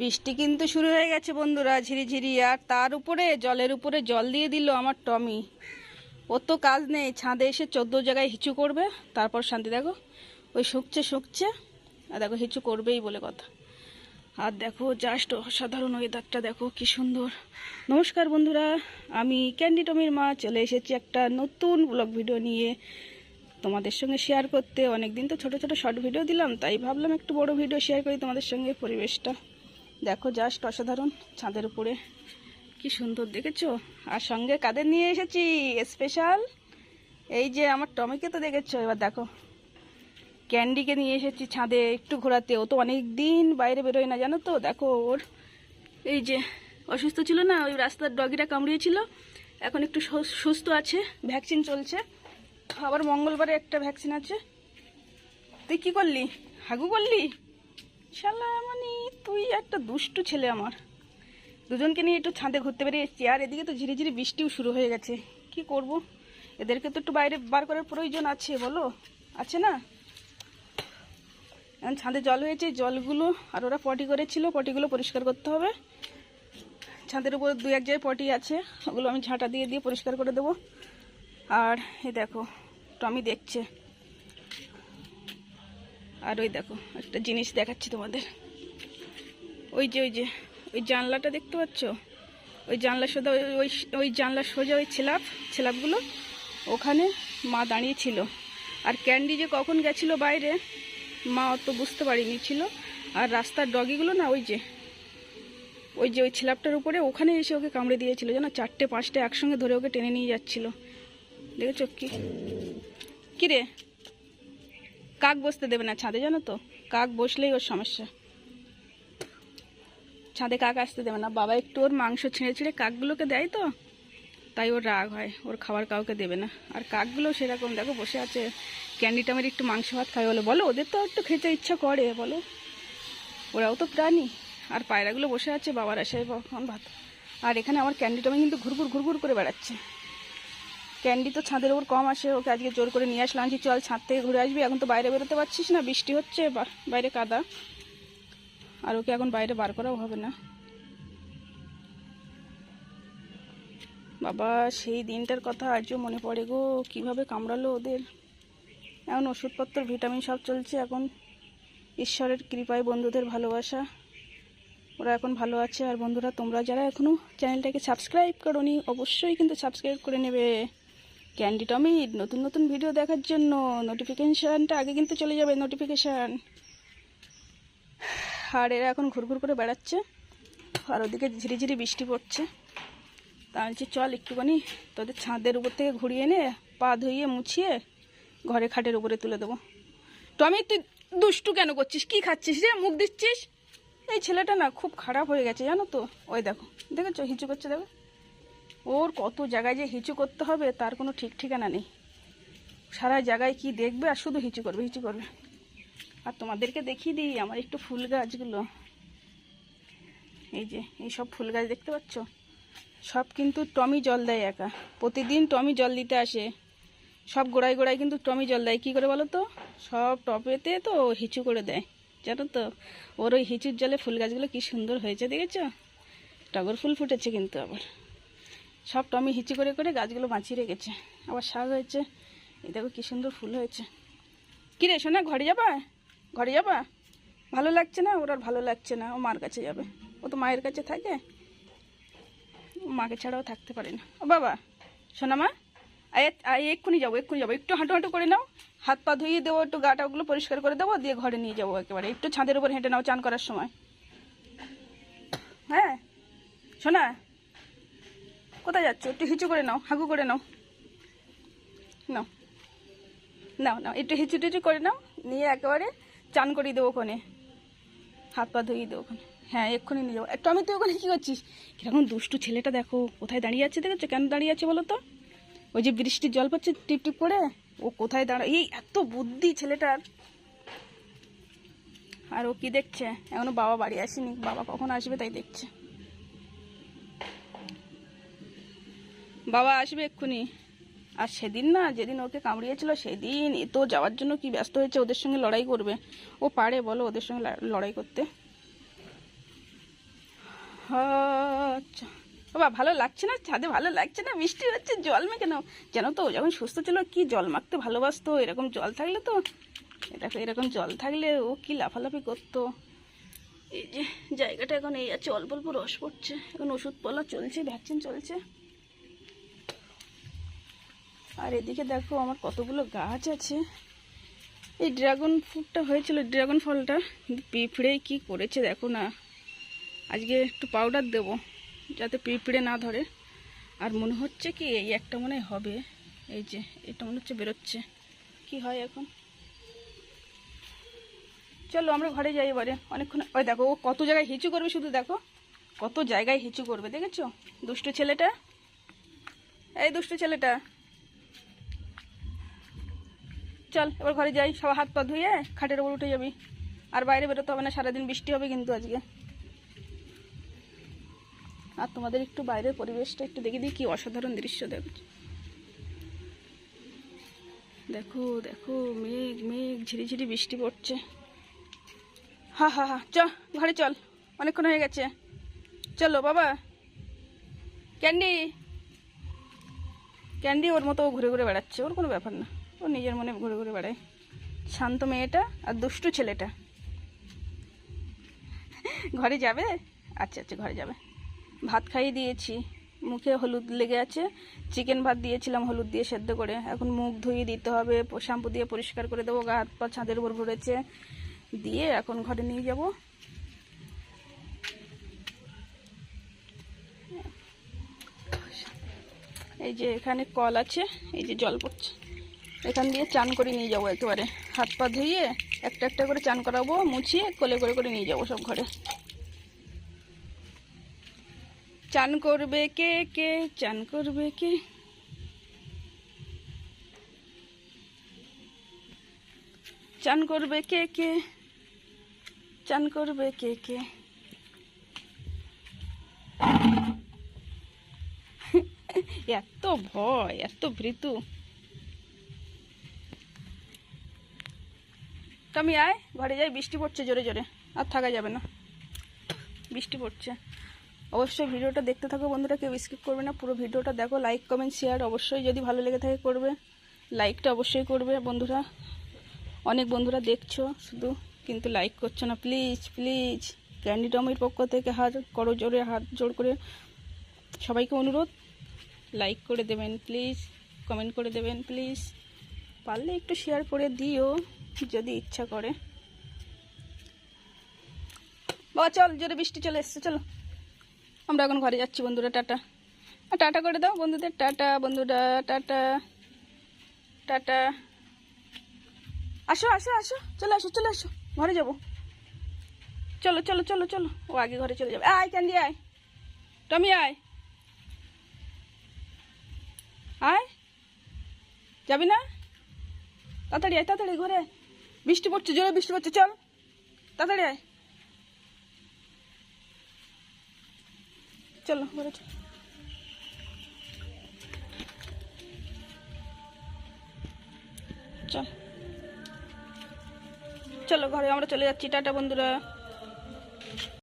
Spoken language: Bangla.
বৃষ্টি কিন্তু শুরু হয়ে গেছে বন্ধুরা, ঝিরিঝিরি, আর তার উপরে, জলের উপরে জল দিয়ে দিল আমার টমি। ওর তো কাজ নেই, ছাদে এসে চোদ্দ জায়গায় হিচু করবে, তারপর শান্তি, দেখো, ওই শুকছে শুকছে, আর দেখো, হিচু করবেই বলে কথা। আর দেখো জাস্ট অসাধারণ ওয়েদারটা দেখো, কি সুন্দর। নমস্কার বন্ধুরা, আমি ক্যান্ডি টমির মা, চলে এসেছি একটা নতুন ব্লগ ভিডিও নিয়ে। তোমাদের সঙ্গে শেয়ার করতে অনেক দিন তো ছোট ছোট শর্ট ভিডিও দিলাম, তাই ভাবলাম একটু বড় ভিডিও শেয়ার করি তোমাদের সঙ্গে পরিবেশটা। দেখো জাস্ট অসাধারণ ছাদের উপরে কি সুন্দর দেখেছ? আর সঙ্গে কাদের নিয়ে এসেছি? স্পেশাল এই যে আমার টমিকে তো দেখেছ, এবার দেখো। ক্যান্ডিকে নিয়ে এসেছি ছাদে, একটু ঘোরাতে। ও তো অনেক দিন বাইরে বেরোয় না, জানো তো? দেখো ওর এই যে অসুস্থ ছিল না, ওই রাস্তার ডগিটা কামড়িয়েছিল। এখন একটু সুস্থ আছে ভ্যাকসিন চলছে। আবার মঙ্গলবারে একটা ভ্যাকসিন আছে। তুই কি করলি? হাগু করলি? শালা মানে তুই একটা দুষ্টু ছেলে আমার। দুজনকে নিয়ে একটু ছাদে ঘুরতে বেরিয়েছি আর এদিকে তো ঝিরি ঝিরি বৃষ্টিও শুরু হয়ে গেছে। কি করব? এদেরকে তো একটু বাইরে বার করার প্রয়োজন আছে, বলো? আছে না? এখন ছাদে জল হয়েছে, জলগুলো আর ওরা পটি করেছিল, পটিগুলো পরিষ্কার করতে হবে। ছাদের উপর দু এক জায়গায় পটি আছে, ওগুলো আমি ঝাঁটা দিয়ে দিয়ে পরিষ্কার করে দেবো। আর এই দেখো, টমি দেখছে। আর ওই দেখো, একটা জিনিস দেখাচ্ছি তোমাদের। ওই যে ওই যে, ওই জানলাটা দেখতে পাচ্ছ? ওই জানলা সোজা, ওই, ওই- জানলা সোজা ওই ছেলাপ, ছেলাপগুলো, ওখানে মা দাঁড়িয়ে ছিল। আর ক্যান্ডি যে কখন গেছিল বাইরে, মা অত বুঝতে পারিনি, ছিল। আর রাস্তার ডগিগুলো না, ওই যে ওই যে ওই ছেলাপটার উপরে, ওখানে এসে ওকে কামড়ে দিয়েছিল যেন চারটে, পাঁচটা একসঙ্গে ধরে ওকে টেনে নিয়ে যাচ্ছিল। দেখেছ কি? কি রে কাক বসতে দেবে না ছাদে, জানো তো? কাক বসলেই ওর সমস্যা। ছাদে কাক আসতে দেবে না। বাবা একটু ওর মাংস ছিঁড়ে ছিঁড়ে কাকগুলোকে দেয় তো। তাই ওর রাগ হয়, ওর খাবার কাউকে দেবে না। আর কাকগুলো সেরকম, দেখো বসে আছে, ক্যান্ডি টামের একটু মাংস ভাত খাই বলে। বলো, ওদের তো একটু খেতে ইচ্ছা করে, বলো। ওরাও তো প্রাণী। আর পায়রাগুলো বসে আছে, বাবার আশায় কখন ভাত। আর এখানে আমার ক্যান্ডি টামে কিন্তু ঘুরঘুর ঘুরঘুর করে বেড়াচ্ছে। ক্যান্ডি তো ছাদের ওপর কম আসে, ওকে আজকে জোর করে নিয়ে আসলাম যে চল ছাদ থেকে ঘুরে আসবি। এখন তো বাইরে বেরোতে পারছিস না, বৃষ্টি হচ্ছে বাইরে কাদা। আর ওকে এখন বাইরে বার করাও হবে না। বাবা, সেই দিনটার কথা আজও মনে পড়ে গো। কীভাবে কামড়ালো ওদের। এখন ওষুধপত্র, ভিটামিন সব চলছে এখন। ঈশ্বরের কৃপায় বন্ধুদের ভালোবাসা। ওরা এখন ভালো আছে। আর বন্ধুরা, তোমরা যারা এখনও চ্যানেলটাকে সাবস্ক্রাইব করোনি, অবশ্যই কিন্তু সাবস্ক্রাইব করে নেবে। ক্যান্ডি টমির নতুন নতুন ভিডিও দেখার জন্য নোটিফিকেশানটা আগে কিন্তু চলে যাবে নোটিফিকেশান। আর এরা এখন ঘুরঘুর করে বেড়াচ্ছে। আর ওদিকে ঝিরি ঝিরি বৃষ্টি পড়ছে। তা বলছি, চল একটুখানি তোদের ছাদের উপর থেকে ঘুরিয়ে এনে পা ধুইয়ে মুছিয়ে ঘরে খাটের উপরে তুলে দেবো। টমি তুই দুষ্টু কেন করছিস? কি খাচ্ছিস রে? মুখ দিচ্ছিস? এই ছেলেটা না খুব খারাপ হয়ে গেছে, জানো তো? ওই দেখো, দেখেছ? হিঁচু করছে, দেখো। ওর কত জায়গায় যে হিঁচু করতে হবে, তার কোনো ঠিক ঠিকানা নেই। সারা জায়গায় কি দেখবে আর শুধু হিঁচু করবে হিঁচু করবে। আর তোমাদেরকে দেখিয়ে দিই আমার একটু ফুল গাছগুলো। এই যে, এই সব ফুল গাছ দেখতে পাচ্ছ? সব কিন্তু টমি জল দেয় একা। প্রতিদিন টমি জল দিতে আসে। সব গোড়ায় গোড়ায় কিন্তু টমি জল দেয়। কী করে বলো তো? সব টপেতে তো হিচু করে দেয়। জানো তো? ওর ওই হিচুর জলে ফুল গাছগুলো কি সুন্দর হয়েছে দেখেছ? টগর ফুল ফুটেছে কিন্তু আবার। সব টমি হিচু করে করে গাছগুলো বাঁচিয়ে রেখেছে। আবার শাক হয়েছে। এই দেখো কি সুন্দর ফুল হয়েছে। কী রে শোনা ঘরে যাবা? ঘরে যাবা? ভালো লাগছে না? ওর আর ভালো লাগছে না। ও মার কাছে যাবে। ও তো মায়ের কাছে থাকে। মাকে ছাড়াও থাকতে পারে না। ও বাবা শোনা মা এক্ষুনি যাব এক্ষুনি যাব। একটু হাঁটু হাঁটু করে নাও। হাত পা ধুয়ে দেবো, একটু গাটা ওগুলো পরিষ্কার করে দেবো, দিয়ে ঘরে নিয়ে যাব একেবারে। একটু ছাদের উপর হেঁটে নাও, চান করার সময়। হ্যাঁ? শোনা কোথায় যাচ্ছ? একটু হিচু করে নাও, হাগু করে নাও। নাও। নাও নাও। একটু হিচু টিচু করে নাও। নিয়ে একেবারে চান করিয়ে দেবো ওখানে। হাত পা ধুয়ে দেবো ওখানে। হ্যাঁ এক্ষুনি নিয়ে যাব। একটু আমি তুই ওখানে কী করছিস? কীরকম দুষ্টু ছেলেটা দেখো, কোথায় দাঁড়িয়ে আছে দেখেছ? কেন দাঁড়িয়ে আছে বলো তো? ওই যে বৃষ্টির জল পড়ছে টিপ টিপ করে, ও কোথায় দাঁড়া? এই এত বুদ্ধি ছেলেটার। আর ও কি দেখছে? এখনও বাবা বাড়ি আসেনি। বাবা কখন আসবে তাই দেখছে। বাবা আসবে এক্ষুনি। আর সেদিন না, যেদিন ওকে কামড়িয়েছিল, সেদিন এ তো যাওয়ার জন্য কি ব্যস্ত হয়েছে, ওদের সঙ্গে লড়াই করবে। ও পারে, বলো ওদের সঙ্গে লড়াই করতে। আচ্ছা। বাবা ভালো লাগছে না? ছাদে ভালো লাগছে না? বৃষ্টি হচ্ছে, জল মেখে নাও। যেন তো যখন সুস্থ ছিল, কি জল মাখতে ভালোবাসতো? এরকম জল থাকলে তো দেখো এরকম জল থাকলে ও কি লাফালাফি করতো? এই যে, জায়গাটা এখন এই আছে, অল্প অল্প রস পড়ছে। এখন ওষুধ পলা চলছে, ভ্যাকসিন চলছে। আর এদিকে দেখো আমার কতগুলো গাছ আছে। এই ড্রাগন ফ্রুটটা হয়েছিল, ড্রাগন ফলটা। পিঁপড়ে কি করেছে দেখো না। আজকে একটু পাউডার দেবো, যাতে পিঁপড়ে না ধরে। আর মনে হচ্ছে কি, এই একটা মনে হবে। এই যে, এটা মনে হচ্ছে বেরোচ্ছে। কি হয় এখন? চলো আমরা ঘরে যাই এবারে। অনেকক্ষণ, ওই দেখো, ও কত জায়গায় হিঁচু করবে শুধু দেখো। কত জায়গায় হিঁচু করবে, দেখেছ? দুষ্টু ছেলেটা? এই দুষ্টু ছেলেটা। চল, এবার ঘরে যাই সব হাত পা ধুয়ে খাটের ওপর উঠে যাবি। আর বাইরে বেরোতে হবে না, সারাদিন বৃষ্টি হবে কিন্তু আজকে। আর তোমাদের একটু বাইরের পরিবেশটা একটু দেখে দিই, কি অসাধারণ দৃশ্য দেখো দেখো দেখো, মেঘ মেঘ, ঝিরিঝিরি বৃষ্টি পড়ছে। হা হা হা, চ, ঘরে চল, অনেকক্ষণ হয়ে গেছে। চলো, বাবা। ক্যান্ডি। ক্যান্ডি ওর মতো ঘুরে ঘুরে বেড়াচ্ছে, ওর কোনো ব্যাপার না। ও নিজের মনে ঘুরে ঘুরে বেড়ায়। শান্ত মেয়েটা আর দুষ্টু ছেলেটা। ঘরে যাবে? আচ্ছা আচ্ছা ঘরে যাবে। ভাত খাইয়ে দিয়েছি। মুখে হলুদ লেগে আছে। চিকেন ভাত দিয়েছিলাম হলুদ দিয়ে সেদ্ধ করে। এখন মুখ ধুয়ে দিতে হবে। শ্যাম্পু দিয়ে পরিষ্কার করে দেবো। গা হাত পা ছাদের উপর ভরেছে। দিয়ে এখন ঘরে নিয়ে যাব। এই যে এখানে কল আছে। এই যে জল পড়ছে। এখান দিয়ে চান করে নিয়ে যাব একেবারে। হাত পা ধুয়ে একটা একটা করে চান করাবো, মুছিয়ে কোলে করে করে নিয়ে যাব সব ঘরে। চান করবে কে কে? চান করবে কে? চান করবে কে কে? চান করবে কে কে? এত ভয়, এত ভৃতু। তুমি আয়, ঘরে যাই, বৃষ্টি পড়ছে জোরে জোরে, আর থাকা যাবে না। বৃষ্টি পড়ছে। অবশ্যই ভিডিওটা দেখতে থাকো বন্ধুরা, কেউ স্কিপ করবে না, পুরো ভিডিওটা দেখো লাইক কমেন্ট শেয়ার অবশ্যই যদি ভালো লেগে থাকে করবে। লাইকটা অবশ্যই করবে বন্ধুরা। অনেক বন্ধুরা দেখছ শুধু, কিন্তু লাইক করছ না। প্লিজ প্লিজ ক্যান্ডি টমির পক্ষ থেকে হাত করো জোরে, হাত জোর করে। সবাইকে অনুরোধ লাইক করে দেবেন প্লিজ কমেন্ট করে দেবেন প্লিজ পারলে একটু শেয়ার করে দিও। যদি ইচ্ছা করে। বাবা চল জোরে বৃষ্টি চলে এসছে, চলো। আমরা এখন ঘরে যাচ্ছি বন্ধুরা, টাটা। টাটা করে দাও বন্ধুদের, টাটা বন্ধুরা, টাটা টাটা। আসো আসো আসো, চলে আসো চলে আসো, ঘরে যাব। চলো চলো চলো চলো, ও আগে ঘরে চলে যাবে। আয়, ক্যান্ডি, আয়। টমি, আয়। আয়। যাবি না? তাড়াতাড়ি আয়, তাড়াতাড়ি ঘরে আয়। বৃষ্টি পড়ছে, জোরে বৃষ্টি পড়ছে, চল, তাড়াতাড়ি আয়। চলো চল। চলো ঘরে, আমরা চলে যাচ্ছি। টাটা বন্ধুরা।